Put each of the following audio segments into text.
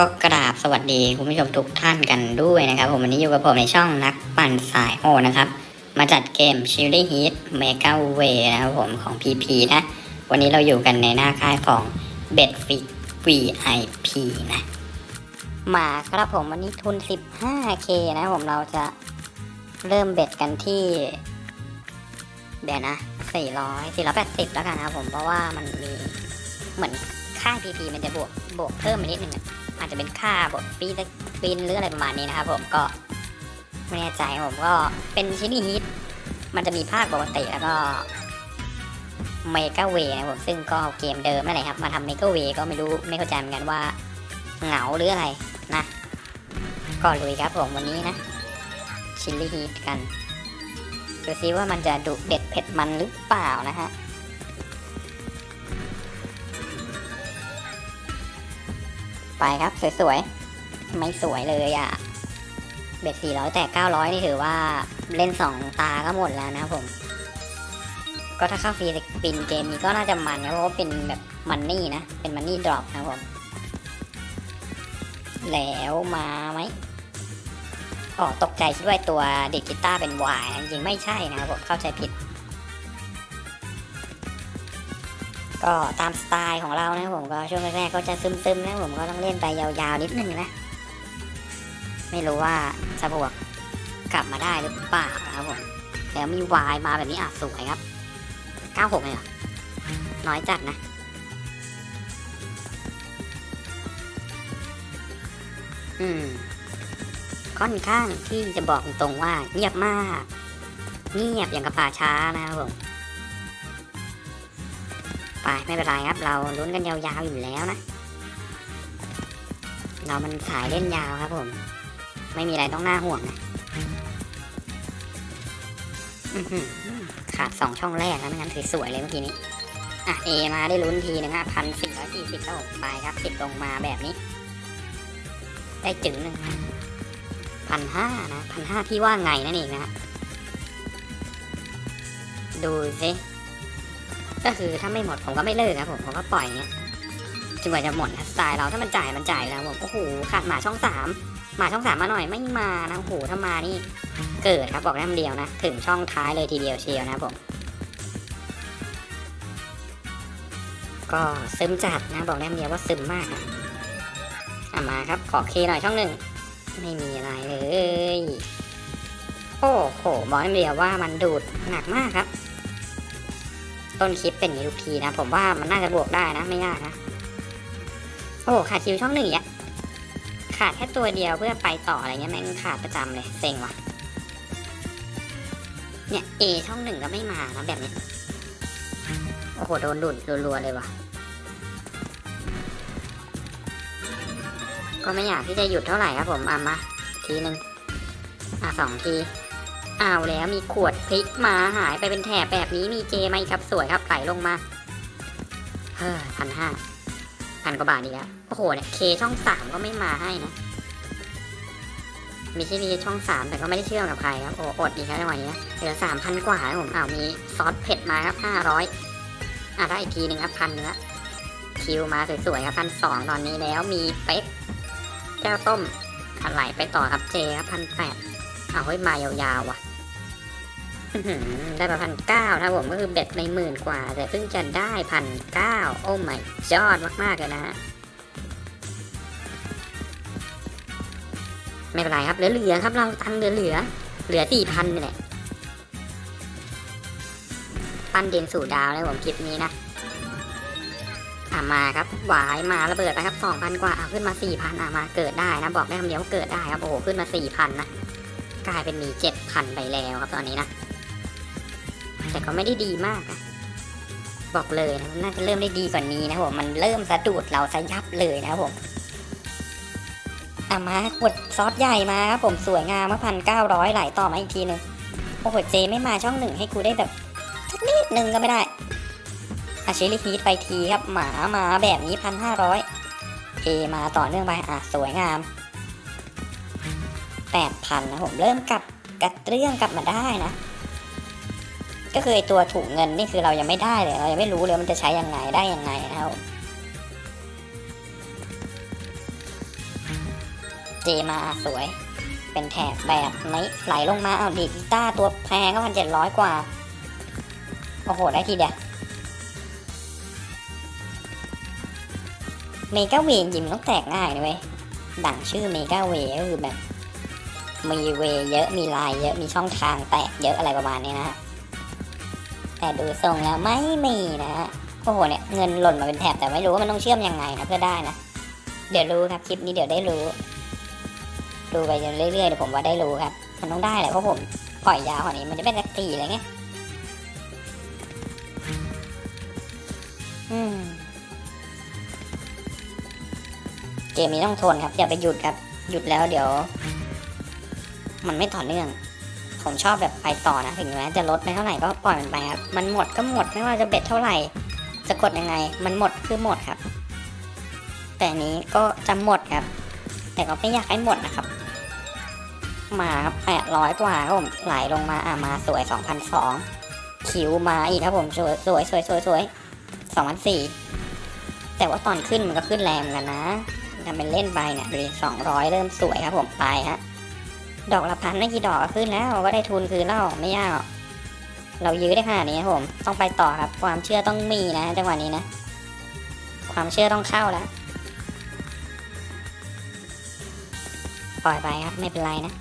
ก็กราบสวัสดีคุณผู้ชมทุกท่านกันด้วยนะครับ ผมวันนี้อยู่กับผมในช่องนักปั่นสายโหดนะครับ มาจัดเกม s h i l d Heat Mega Way นะครับผมของ PP นะ วันนี้เราอยู่กันในหน้าค่ายของ b e t f i x VIP นะ มาครับผมวันนี้ทุน 15k นะผมเราจะเริ่มเบ็ดกันที่เดี๋ยวนะ 400 480 แล้วกันนะครับผมเพราะว่ามันมีเหมือนค่าย PP มันจะบวกบวกเพิ่มมานิดนึงอะ อาจจะเป็นค่าบวกฟรีฟินหรืออะไรประมาณนี้นะครับผมก็ไม่แน่ใจผมก็เป็นชินี่ฮิตมันจะมีภาคปกติแล้วก็เมกาเวนะผมซึ่งก็เกมเดิมนั่นแหละครับ มาทำเมกาเวก็ไม่รู้ไม่เข้าใจเหมือนกันว่าเหงาหรืออะไรนะก็ลุยครับผมวันนี้นะ ชิลลี่ฮีทกันดูซิว่ามันจะดุเด็ดเผ็ดมันหรือเปล่านะฮะ ไปครับ สวยๆ ไม่สวยเลยอะ่ะ เบ็ดสี่ร้อยแต่เก้าร้อยนี่ถือว่าเล่นสองตาก็หมดแล้วนะผม ก็ถ้าเข้าฟรีสปินเกมนี้ก็น่าจะมันนะเพราะว่าเป็นแบบมันนี่นะ เป็นมันนี่ดรอปนะผม แล้วมาไหมอ๋อตกใจคิดว่าตัวดิดกีตาร์เป็นวายจริงไม่ใช่นะครับผมเข้าใจผิด ก็ตามสไตล์ของเรานะผมก็ช่วงแรกๆก็จะซึมๆนะผมก็ต้องเล่นไปยาวๆนิดนึงนะ ไม่รู้ว่าจะบวกกลับมาได้หรือเปล่านะครับผมแล้วมีวายมาแบบนี้อะสวยครับ 96เลยเหรอ น้อยจัดนะ อืม ค่อนข้างที่จะบอกตรงว่าเงียบมาก เงียบอย่างกับป่าช้านะครับผม ไปไม่เป็นไรครับ เราลุ้นกันยาวๆอยู่แล้วนะ เรามันสายเล่นยาวครับผม ไม่มีอะไรต้องน่าห่วงนะขาดสองช่องแรกแล้วไม่งั้นถือสวยเลยเมื่อกี้นี้ อะเอมาได้ลุ้นทีหนึงอะพันสี่ร้อยสี่สิบครับผมไปครับสิบลงมาแบบนี้ ได้จึงหนึ่งพันห้านะพันห้าพี่ว่าไงนั่นเองนะฮะดูสิ ก็คือถ้าไม่หมดผมก็ไม่เลิกครับผมผมก็ปล่อยเงี้ยจนกว่าจะหมดสไตล์เราถ้ามันจ่ายมันจ่ายแล้วผมโอ้โหขาดหมาช่องสามหมาช่องสามมาหน่อยไม่มานะโอ้โหถ้ามานี่ เกิดครับบอกได้คำเดียวนะ ถึงช่องท้ายเลยทีเดียวเชียวนะผม ก็ซึมจัดนะบอกได้คำเดียวว่าซึมมากอะอะมาครับขอเคหน่อยช่องหนึ่งไม่มีอะไรเลย โอ้โหบอกได้คำเดียวว่ามันดูดหนักมากครับ ต้นคลิปเป็นอย่างนี้ทุกทีนะ ผมว่ามันน่าจะบวกได้นะ ไม่ยากนะ โอ้ขาดคิวช่องหนึ่งอีกอะขาดแค่ตัวเดียวเพื่อไปต่ออะไรเงี้ยแม่งขาดประจำเลยเซ็งว่ะ เนี่ย A ช่องหนึ่งก็ไม่มานะแบบนี้ โอ้โหโดนดุดรัวๆเลยว่ะ ก็ไม่อยากที่จะหยุดเท่าไหร่ครับผมอะมาทีหนึ่งอะสองที อาวแล้วมีขวดพริกมาหายไปเป็นแถบแบบนี้มีเจมาอีกครับสวยครับไหลลงมาเฮ้อพันห้าพันกว่าบาทดีแล้วโอ้โหเนี่ยเคช่องสามก็ไม่มาให้นะมีที่มีช่องสามแต่ก็ไม่ได้เชื่อมกับใครครับโอ้อดดีครับจังหวะนี้เหลือสามพันกว่าครับผมอ้าวมีซอสเผ็ดมาครับห้าร้อยอะได้อีกทีหนึ่งครับพันเนื้อคิวมาสวยๆครับพันสองตอนนี้แล้วมีเป๊กแก้วต้มอะไรไปต่อครับเจครับพันแปดเอาไว้มายาวๆว่ะ ได้มาพันเก้าถ้าผมก็คือเบ็ดในหมื่นกว่า แต่เพิ่งจะได้พันเก้าโอ้ไม่ยอดมากๆเลยนะฮะไม่เป็นไรครับเหลือๆครับเราตังค์เหลือๆเหลือสี่พันนี่แหละปั้นเด่นสู่ดาวเลยผมคลิปนี้นะอ่ามาครับหวายมาระเบิดไปครับสองพันกว่าอะขึ้นมาสี่พันอะมาเกิดได้นะบอกได้คำเดียวว่าเกิดได้ครับโอ้โหขึ้นมาสี่พันนะกลายเป็นมีเจ็ดพันไปแล้วครับตอนนี้นะ แต่ก็ไม่ได้ดีมากนะบอกเลยนะมันน่าจะเริ่มได้ดีกว่านี้นะผมมันเริ่มสะดุดเราสะยับเลยนะผมอะมาขวดซอสใหญ่มาครับผมสวยงามมาพันเก้าร้อยไหลต่อมาอีกทีหนึงโอ้โหเจไม่มาช่องหนึ่งให้กูได้แบบสักนิดหนึ่งก็ไม่ได้อาชิลิฮีทไปทีครับหมามาแบบนี้พันห้าร้อยเอมาต่อเนื่องไปอะสวยงามแปดพันนะผมเริ่มกลับกระเรื่องกลับมาได้นะ ก็คือไอตัวถุงเงินนี่คือเรายังไม่ได้เลยเรายังไม่รู้เลยมันจะใช้ยังไงได้ยังไงนะครับเจมาสวย เป็นแถบแบบนี้ไหลลงมาเอาดีดกีตาร์ตัวแพงก็พันเจ็ดร้อยกว่า โอ้โห ได้ทีเดียวเมกาเวยิมนต้องแตกง่ายนะเว้ยดังชื่อเมกาเวก็คือแบบ มีเวเยอะมีลายเยอะมีช่องทางแตกเยอะอะไรประมาณนี้นะฮะ แต่ดูทรงแล้วไม่มีนะฮะโอ้โหเนี่ยเงินหล่นมาเป็นแถบแต่ไม่รู้ว่ามันต้องเชื่อมยังไงนะเพื่อได้นะเดี๋ยวรู้ครับคลิปนี้เดี๋ยวได้รู้ ดูไปเรื่อยๆเดี๋ยวผมว่าได้รู้ครับมันต้องได้แหละเพราะผมปล่อยยาวกว่านี้มันจะเป็นสักตีอะไรเงี้ยอืมเกมนี้ต้องทนครับอย่าไปหยุดครับ หยุดแล้วเดี๋ยว มันไม่ต่อเนื่อง ผมชอบแบบไปต่อนะ ถึงแม้จะลดไม่เท่าไหร่ก็ปล่อยมันไปครับ มันหมดก็หมดไม่ว่าจะเบ็ดเท่าไหร่ จะกดยังไง มันหมดคือหมดครับ แต่นี้ก็จะหมดครับ แต่ก็ไม่อยากให้หมดนะครับ มาครับแปดร้อยกว่าครับผมไหลลงมาอะมาสวยสองพันสองคิวมาอีกครับผมสวยสวยสวยสวยสวยสองพันสี่แต่ว่าตอนขึ้นมันก็ขึ้นแรงเหมือนกันนะทำเป็นเล่นไปเนี่ยดูสองร้อยเริ่มสวยครับผมไปฮะ ดอกละพันไม่กี่ดอกก็ขึ้นแล้วก็ได้ทุนคืนแล้วไม่ยากเรายื้อได้ขนาดนี้ครับผมต้องไปต่อครับ ความเชื่อต้องมีนะจังหวะนี้นะ ความเชื่อต้องเข้าแล้วปล่อยไปครับไม่เป็นไรนะ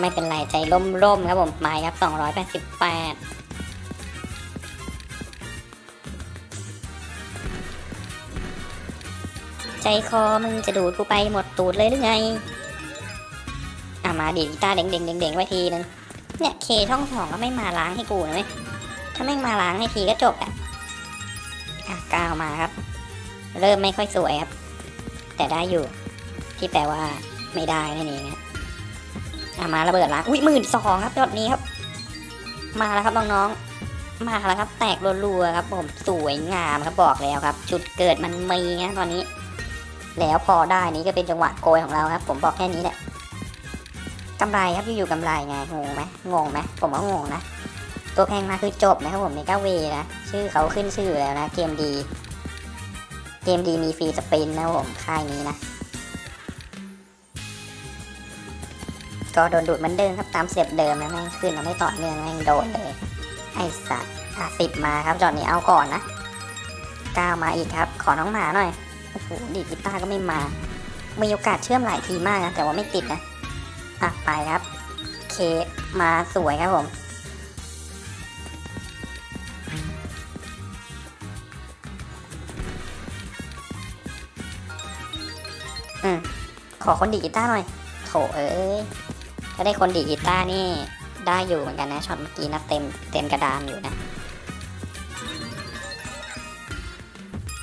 ไม่เป็นไรใจร่มๆครับผมไปครับสองร้อยแปดสิบแปดใจคอมึงจะดูดกูไปหมดตูดเลยหรือไง อะมาดีดกีตาร์เด้งเด้งเด้งเด้งไว้ทีนึงเนี่ยเคช่องสองก็ไม่มาล้างให้กูนะเว้ยถ้าไม่มาล้างให้ทีก็จบอะอะก้าวมาครับ เริ่มไม่ค่อยสวยครับ แต่ได้อยู่ ที่แปลว่าไม่ได้นั่นเองฮะอะมาระเบิดล้างอุ้ยหมื่นสองครับยอดนี้ครับ มาแล้วครับน้องๆมาแล้วครับ แตกรัวๆครับ ผมสวยงามครับบอกแล้วครับ จุดเกิดมันมีนะตอนนี้ แล้วพอได้นี้ก็เป็นจังหวะโกยของเราครับ ผมบอกแค่นี้แหละ กำไรครับอยู่ๆกำไรไงงงไหมงงไหมผมว่างงนะ ตัวแพงมาคือจบนะครับผมเมกาเวนะชื่อเขาขึ้นชื่อแล้วนะ เกมดี เกมดีมีฟรีสปินนะครับผมค่ายนี้นะ ก็โดนดูดเหมือนเดิมครับตามเสียบเดิมนะแม่งขึ้นมาไม่ต่อเนื่องแม่งโดนเลยไอ้สัตว์อะสิบมาครับจอดนี้เอาก่อนนะเก้ามาอีกครับ ขอน้องหมาหน่อยโอ้โหดีดกีตาร์ก็ไม่มา มีโอกาสเชื่อมหลายทีมากนะแต่ว่าไม่ติดนะ อะไปครับ เคมาสวยครับผมอืมขอคนดีกีตาร์หน่อยโถเอ้ยถ้าได้คนดีกีตาร์นี่ได้อยู่เหมือนกันนะช็อตเมื่อกี้นะเต็มเต็มกระดานอยู่นะ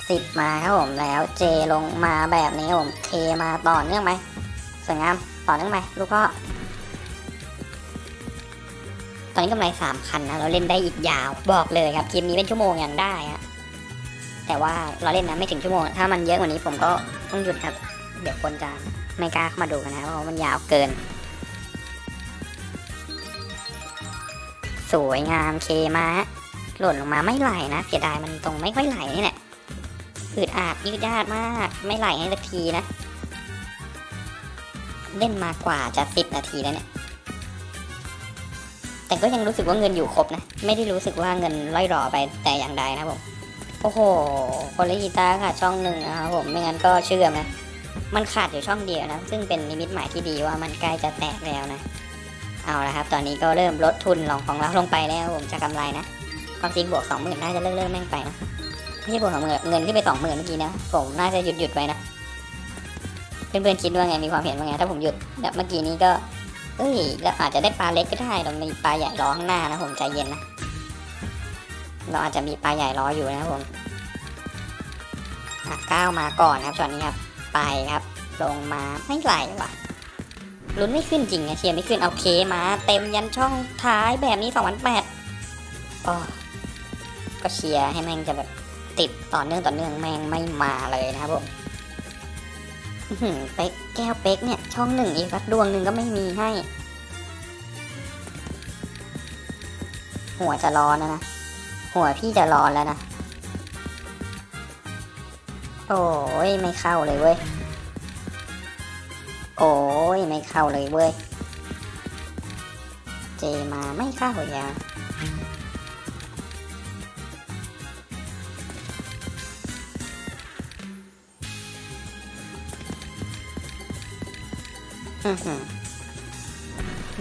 สิบมาครับผมแล้วเจลงมาแบบนี้ครับผมเคมาต่อเนื่องไหมสวยงาม ต่อเนื่องไหมลูกก็ตอนนี้กำไรสามพันนะเราเล่นได้อีกยาวบอกเลยครับคลิปนี้เป็นชั่วโมงยังได้ฮะแต่ว่าเราเล่นนะไม่ถึงชั่วโมง ถ้ามันเยอะกว่านี้ผมก็ต้องหยุดครับ เดี๋ยวคนจะไม่กล้าเข้ามาดูกันนะเพราะว่ามันยาวเกิน สวยงามเคมาหล่นลงมาไม่ไหลนะเสียดายมันตรงไม่ค่อยไหลนี่แหละอืดอาดยืดยาดมาก ไม่ไหลให้สักทีนะ เล่นมากว่าจะสิบนาทีแล้วเนี่ย แต่ก็ยังรู้สึกว่าเงินอยู่ครบนะ ไม่ได้รู้สึกว่าเงินล่อยหล่อไปแต่อย่างใดนะผม โอ้โห คนเล่นกีตาร์ค่ะช่องหนึ่งนะครับผม ไม่งั้นก็เชื่อมนะ มันขาดอยู่ช่องเดียวนะ ซึ่งเป็นนิมิตหมายที่ดีว่ามันใกล้จะแตกแล้วนะ เอาละครับ ตอนนี้ก็เริ่มลดทุนลงของเราลงไปแล้วผมจะกำไรนะ ความจริงบวกสองหมื่นน่าจะเลิกเลิกแม่งไปนะ ไม่ใช่บวกสองหมื่นเงินขึ้นไปสองหมื่นเมื่อกี้นะ ผมน่าจะหยุดหยุดไว้นะ เพื่อนๆคิดว่าไงมีความเห็นว่าไงถ้าผมหยุดแบบเมื่อกี้นี้ก็เอ้ยเราอาจจะได้ปลาเล็กก็ได้เรามีปลาใหญ่รอข้างหน้านะผมใจเย็นนะเราอาจจะมีปลาใหญ่รออยู่นะผมก้าวมาก่อนครับช็อตนี้ครับ ไปครับ ลงมาไม่ไหลว่ะลุ้นไม่ขึ้นจริงนะเชียร์ไม่ขึ้นเอาเคมาเต็มยันช่องท้ายแบบนี้สองพันแปดก็เชียร์ให้แม่งจะแบบติดต่อเนื่องต่อเนื่องแม่งไม่มาเลยนะครับผม เป๊กแก้วเป๊กเนี่ย ช่องหนึ่งอีกสักดวงหนึ่งก็ไม่มีให้ หัวจะร้อนแล้วนะ หัวพี่จะร้อนแล้วนะ โอ้ยไม่เข้าเลยเว้ย โอ้ยไม่เข้าเลยเว้ย เจมาไม่เข้าอย่าง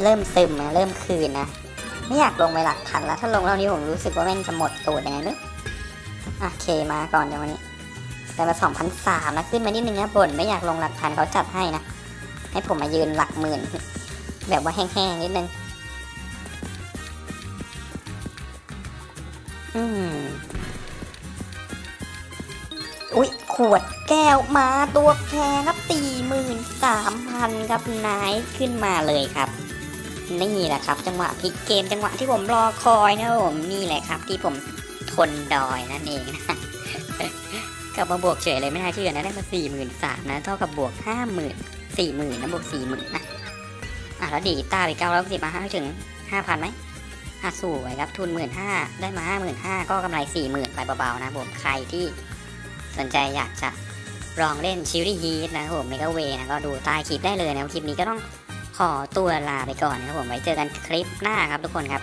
เริ่มซึมนะเริ่มคืนนะไม่อยากลงไปหลักพันแล้ว ถ้าลงเรอบนี้ผมรู้สึกว่าแม่งจะหมดตูดยังไงนึกโอเคมาก่อนเดี๋ยววันนี้แต่มาสองพันสามนะขึ้นมานิดนึงนะบ่นไม่อยากลงหลักพันเขาจัดให้นะให้ผมมายืนหลักหมื่น แบบว่าแห้งๆนิดนึงอืม อุ๊ยขวดแก้วมาตัวแพงครับสี่หมื่นสามพันครับนายขึ้นมาเลยครับ นี่แหละครับ จังหวะพลิกเกมจังหวะที่ผมรอคอยนะผมนี่แหละครับ ที่ผมทนดอยนั่นเองนะกลับมาบวกเฉยเลยไม่น่าเชื่อนะได้มาสี่หมื่นสามนะเท่ากับบวกห้าหมื่นสี่หมื่นนะบวกสี่หมื่นนะอะแล้วดีดตาไปเก้าร้อยสิบมาห้ถึงห้าพันไหมอะสวยครับทุนหมื่นห้าได้มาห้าหมื่นห้าก็กำไรสี่หมื่นไปเบาๆนะผมใครที่ สนใจอยากจะลองเล่นชิลลี่ฮีทนะครับผมเมกาเวนะก็ดูใต้คลิปได้เลยนะคลิปนี้ก็ต้องขอตัวลาไปก่อนนะครับผมไว้เจอกันคลิปหน้าครับทุกคนครับ